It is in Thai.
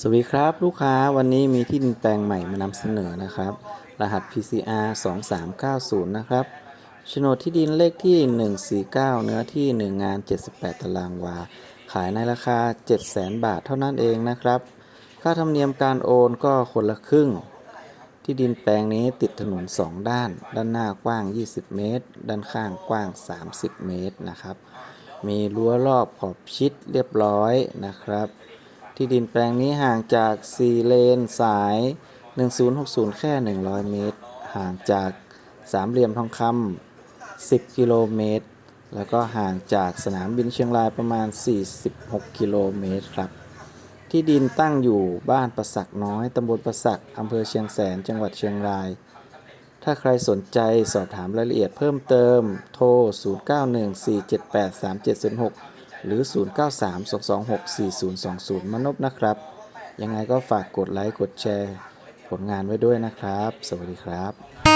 สวัสดีครับ ลูกค้าวันนี้มีที่ดินแปลงใหม่มานำเสนอนะครับ รหัส PCR 2390 นะครับโฉนดที่ดินเลขที่ 149 เนื้อที่ 1 งาน 78 ตารางวา ขายในราคา 700,000 บาทเท่านั้นเองนะครับ ค่าธรรมเนียมการโอนก็คนละครึ่ง ที่ดินแปลงนี้ติดถนน 2 ด้าน ด้านหน้ากว้าง 20 เมตร ด้านข้างกว้าง 30 เมตรนะครับ มีรั้วรอบขอบชิดเรียบร้อยนะครับ ที่ดินแปลงนี้ห่างจาก 4 เลนสาย 1060 แค่ 100 เมตร ห่างจากสามเหลี่ยมทองคำ10 กิโลเมตร แล้วก็ห่างจากสนามบินเชียงรายประมาณ 46 กิโลเมตรครับ ที่ดินตั้งอยู่บ้านประสักน้อย ตำบลประสักอำเภอเชียงแสน จังหวัดเชียงราย ถ้าใครสนใจสอบถามรายละเอียดเพิ่มเติม โทร 0914783706 หรือ 0932264020 มนบนะครับ ยังไงก็ฝากกดไลค์ กดแชร์ ผลงานไว้ด้วยนะครับ สวัสดีครับ